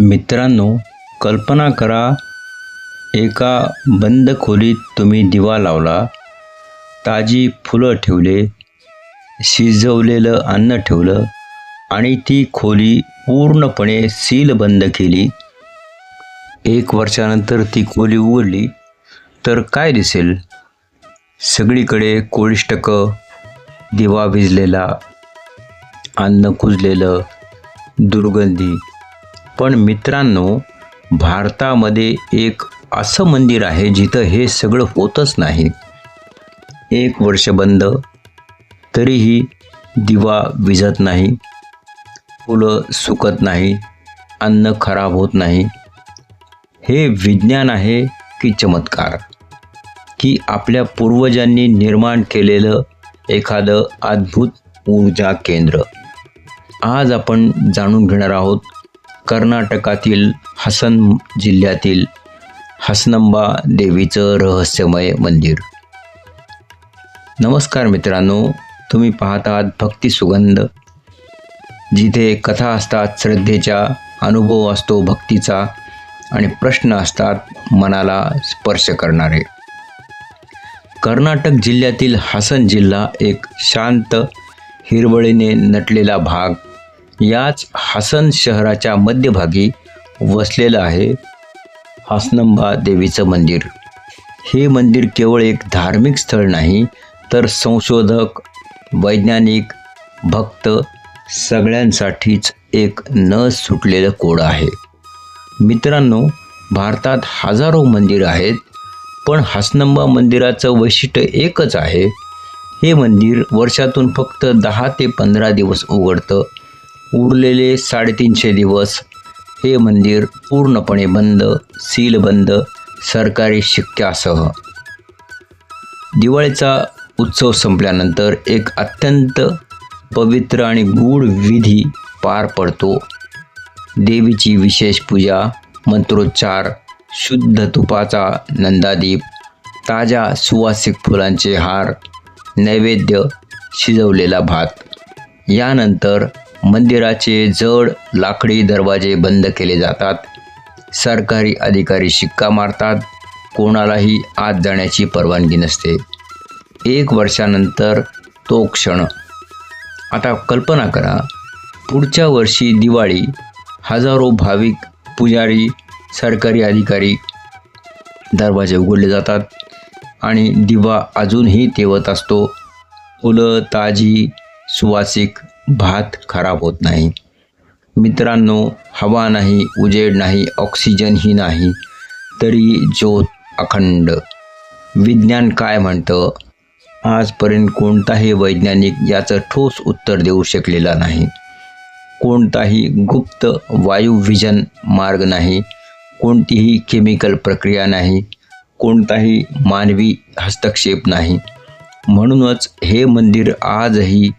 मित्रांनो कल्पना करा एका बंद खोलीत तुम्ही दिवा लावला ताजी फुलं ठेवले शिजवलेलं अन्न ठेवलं आणि ती खोली पूर्णपणे सीलबंद केली. एक वर्षानंतर ती खोली उघडली तर काय दिसेल? सगळीकडे कोळिष्टकं दिवा भिजलेला अन्न कुजलेलं दुर्गंधी पण मित्रांनो भारतामध्ये एक असं मंदिर आहे जिथं हे सगळं होतच नाही. एक वर्ष बंद तरीही दिवा विझत नाही फुलं सुकत नाही अन्न खराब होत नाही. हे विज्ञान आहे की चमत्कार? की आपल्या पूर्वजांनी निर्माण केलेलं एखादं अद्भुत ऊर्जा केंद्र? आज आपण जाणून घेणार आहोत कर्नाटकातील हसन जिल्ह्यातील हसनंबा देवीचं रहस्यमय मंदिर. नमस्कार मित्रांनो तुम्ही पाहत आहात भक्ती सुगंध. जिथे कथा असतात श्रद्धेच्या अनुभव असतो भक्तीचा आणि प्रश्न असतात मनाला स्पर्श करणारे. कर्नाटक जिल्ह्यातील हसन जिल्हा एक शांत हिरवळीने नटलेला भाग. याच हसन शहराच्या मध्यभागी वसलेलं आहे हसनंबा देवीचं मंदिर. हे मंदिर केवळ एक धार्मिक स्थळ नाही तर संशोधक वैज्ञानिक भक्त सगळ्यांसाठीच एक न सुटलेलं कोड आहे. मित्रांनो भारतात हजारो मंदिरं आहेत पण हसनंबा मंदिराचं वैशिष्ट्य एकच आहे. हे मंदिर वर्षातून फक्त दहा ते पंधरा दिवस उघडतं उरलेले साडेतीनशे दिवस हे मंदिर पूर्णपणे बंद सीलबंद सरकारी शिक्क्यासह. दिवाळीचा उत्सव संपल्यानंतर एक अत्यंत पवित्र आणि गूढ विधी पार पडतो. देवीची विशेष पूजा मंत्रोच्चार शुद्ध तुपाचा नंदादीप ताज्या सुवासिक फुलांचे हार नैवेद्य शिजवलेला भात. यानंतर मंदिराचे जड लाकडी दरवाजे बंद केले जातात. सरकारी अधिकारी शिक्का मारतात. कोणालाही आत जाण्याची परवानगी नसते. एक वर्षानंतर तो क्षण. आता कल्पना करा पुढच्या वर्षी दिवाळी हजारो भाविक पुजारी सरकारी अधिकारी दरवाजे उघडले जातात आणि दिवा अजूनही तेवत असतो. फुलं ताजी सुवासिक भात खराब होत नाही. मित्रांनो हवा नाही उजेड नाही ऑक्सिजनही नाही तरी ज्योत अखंड. विज्ञान काय म्हणतं? आजपर्यंत कोणताही वैज्ञानिक याचं ठोस उत्तर देऊ शकलेला नाही. कोणताही गुप्त वायुविजन मार्ग नाही कोणतीही केमिकल प्रक्रिया नाही कोणताही मानवी हस्तक्षेप नाही. म्हणूनच हे मंदिर आजही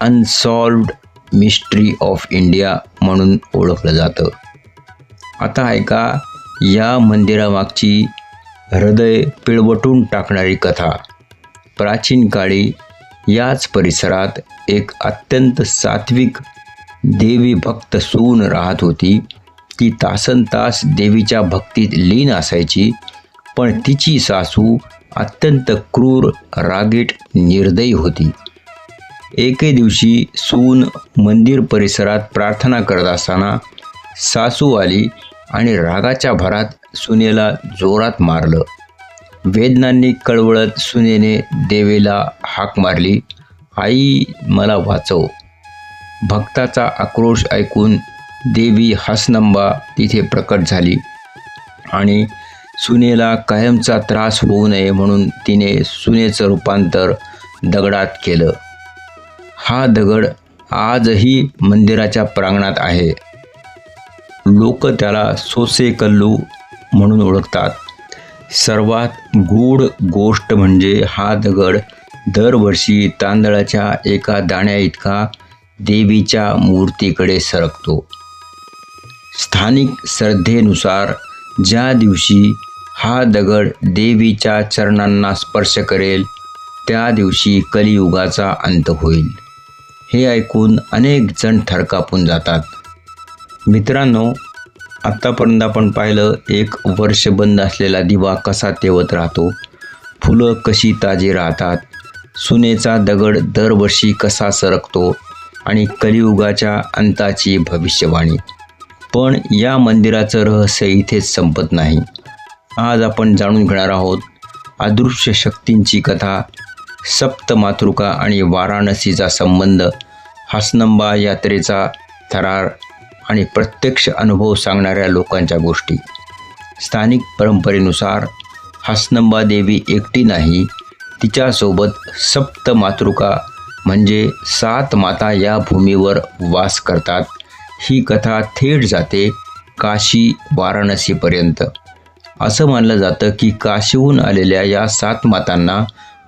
अनसॉल्वड मिस्ट्री ऑफ इंडिया म्हणून ओळखलं जातं. आता ऐका या मंदिरामागची हृदय पिळवटून टाकणारी कथा. प्राचीन काळी याच परिसरात एक अत्यंत सात्विक देवी भक्त सून राहत होती. ती तासन तास देवीच्या भक्तीत लीन असायची पण तिची सासू अत्यंत क्रूर रागीट निर्दयी होती. एके दिवशी सून मंदिर परिसरात प्रार्थना करत असताना सासू आली आणि रागाच्या भरात सुनेला जोरात मारलं. वेदनांनी कळवळत सुनेने देवीला हाक मारली आई मला वाचव. भक्ताचा आक्रोश ऐकून देवी हसनंबा तिथे प्रकट झाली आणि सुनेला कायमचा त्रास होऊ नये म्हणून तिने सुनेचं रूपांतर दगडात केलं. हा दगड आजही मंदिराच्या प्रांगणात आहे. लोक त्याला सोसे कल्लू म्हणून ओळखतात. सर्वात गूढ गोष्ट म्हणजे हा दगड दरवर्षी तांदळाच्या एका दाण्या इतका देवीच्या मूर्तीकडे सरकतो. स्थानिक श्रद्धेनुसार ज्या दिवशी हा दगड देवीच्या चरणांना स्पर्श करेल त्या दिवशी कलियुगाचा अंत होईल. हे ऐकून अनेक जण थरकापून जातात. मित्रांनो आत्तापर्यंत आपण पाहिलं एक वर्ष बंद असलेला दिवा कसा तेवत राहतो फुलं कशी ताजी राहतात सुनेचा दगड दरवर्षी कसा सरकतो आणि कलियुगाच्या अंताची भविष्यवाणी. पण या मंदिराचं रहस्य इथेच संपत नाही. आज आपण जाणून घेणार आहोत अदृश्य शक्तींची कथा सप्त मातृका आणि वाराणसीचा संबंध हसनंबा यात्रेचा थरार आणि प्रत्यक्ष अनुभव सांगणाऱ्या लोकांच्या गोष्टी. स्थानिक परंपरेनुसार हसनंबा देवी एकटी नाही तिच्यासोबत सप्त मातृका म्हणजे सात माता या भूमीवर वास करतात. ही कथा थेट जाते काशी वाराणसीपर्यंत. असं मानलं जातं की काशीहून आलेल्या या सात मातांना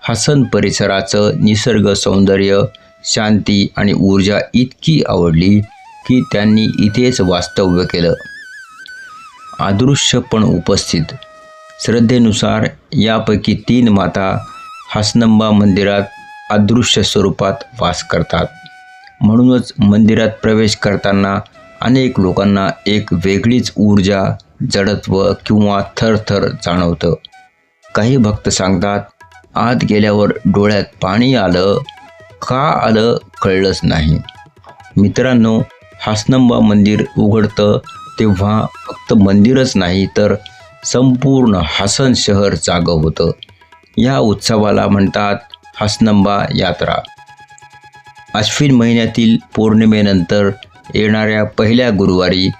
हसन परिसराचं निसर्ग सौंदर्य शांती आणि ऊर्जा इतकी आवडली की त्यांनी इथेच वास्तव्य केलं. आदृश्य पण उपस्थित. श्रद्धेनुसार यापैकी तीन माता हसनंबा मंदिरात अदृश्य स्वरूपात वास करतात. म्हणूनच मंदिरात प्रवेश करताना अनेक लोकांना एक वेगळीच ऊर्जा जडत्व किंवा थरथर जाणवतं. काही भक्त सांगतात आत गेल्यावर डोळ्यात पाणी आलं का आलं कळलंच नाही. मित्रांनो हासनंबा मंदिर उघडतं तेव्हा फक्त मंदिरच नाही तर संपूर्ण हासन शहर जागं होतं. या उत्सवाला म्हणतात हासनंबा यात्रा. अश्विन महिन्यातील पौर्णिमेनंतर येणाऱ्या पहिल्या गुरुवारी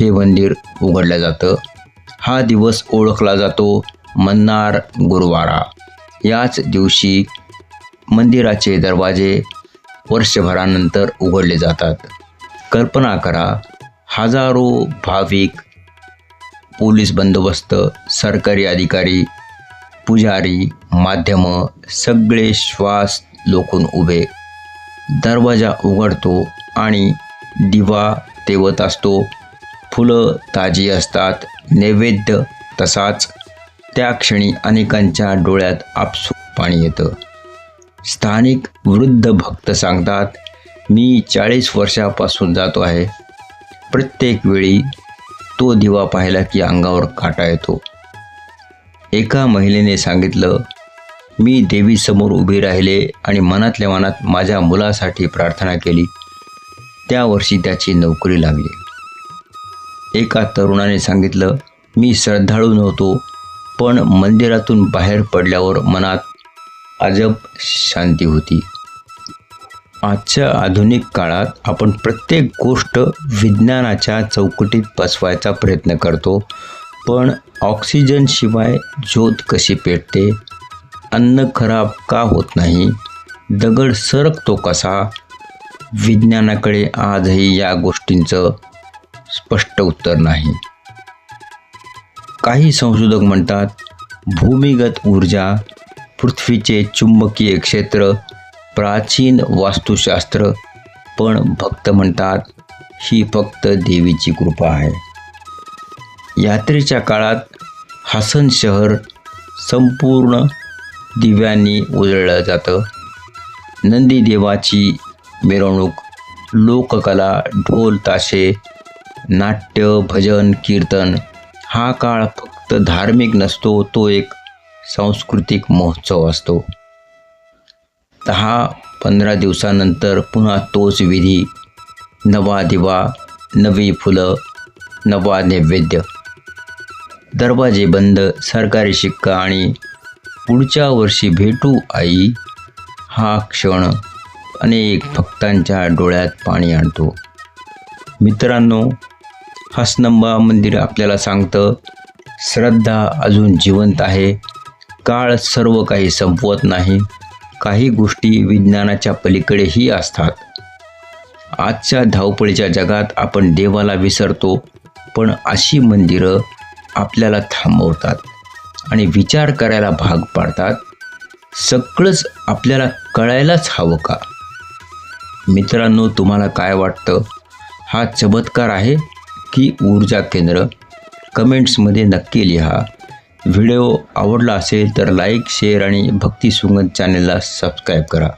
हे मंदिर उघडलं जातं. हा दिवस ओळखला जातो मन्नार गुरुवारा. याच दिवशी मंदिराचे दरवाजे वर्षभरानंतर उघडले जातात. कल्पना करा हजारो भाविक पोलीस बंदोबस्त सरकारी अधिकारी पुजारी माध्यमं सगळे श्वास लोकून उभे. दरवाजा उघडतो आणि दिवा तेवत असतो. फुलं ताजी असतात नैवेद्य तसाच त्या क्षणी अनेकांच्या डोळ्यात आपसूक पाणी येतं. स्थानिक वृद्ध भक्त सांगतात मी चाळीस वर्षापासून जातो आहे. प्रत्येक वेळी तो दिवा पाहिला की अंगावर काटा येतो. एका महिलेने सांगितलं मी देवीसमोर उभी राहिले आणि मनातल्या मनात माझ्या मुलासाठी प्रार्थना केली. त्या वर्षी त्याची नोकरी लागली. एका तरुणाने सांगितलं मी श्रद्धाळू नव्हतो पण मंदिरातून बाहेर पडल्यावर मनात अजब शांती होती. आजच्या आधुनिक काळात आपण प्रत्येक गोष्ट विज्ञानाच्या चौकटीत बसवायचा प्रयत्न करतो पण ऑक्सिजनशिवाय ज्योत कशी पेटते? अन्न खराब का होत नाही? दगड सरकतो कसा? विज्ञानाकडे आजही या गोष्टींचं स्पष्ट उत्तर नाही. काही संशोधक म्हणतात भूमिगत ऊर्जा पृथ्वीचे चुंबकीय क्षेत्र प्राचीन वास्तुशास्त्र पण भक्त म्हणतात ही फक्त देवीची कृपा आहे. यात्रेच्या काळात हसन शहर संपूर्ण दिव्यांनी उजळलं जातं. नंदीदेवाची मिरवणूक लोककला ढोल ताशे नाट्य भजन कीर्तन हा काळ फक्त धार्मिक नसतो तो एक सांस्कृतिक महोत्सव असतो. दहा पंधरा दिवसानंतर पुन्हा तोच विधी नवा दिवा नवी फुलं नवा नैवेद्य. दरवाजे बंद सरकारी शिक्का आणि पुढच्या वर्षी भेटू आई हा क्षण अनेक भक्तांच्या डोळ्यात पाणी आणतो. मित्रांनो हसनंबा मंदिर आपल्याला सांगतं श्रद्धा अजून जिवंत आहे. काळ सर्व काही संपवत नाही. काही गोष्टी विज्ञानाच्या पलीकडेही असतात. आजच्या धावपळीच्या जगात आपण देवाला विसरतो पण अशी मंदिरं आपल्याला थांबवतात आणि विचार करायला भाग पाडतात. सगळंच आपल्याला कळायलाच हवं का? मित्रांनो तुम्हाला काय वाटतं? हा चमत्कार आहे? की ऊर्जा केंद्र कमेंट्समध्ये नक्की लिहा. व्हिडिओ आवडला असेल तर लाईक शेअर आणि भक्ती सुगंध चॅनलला सबस्क्राईब करा.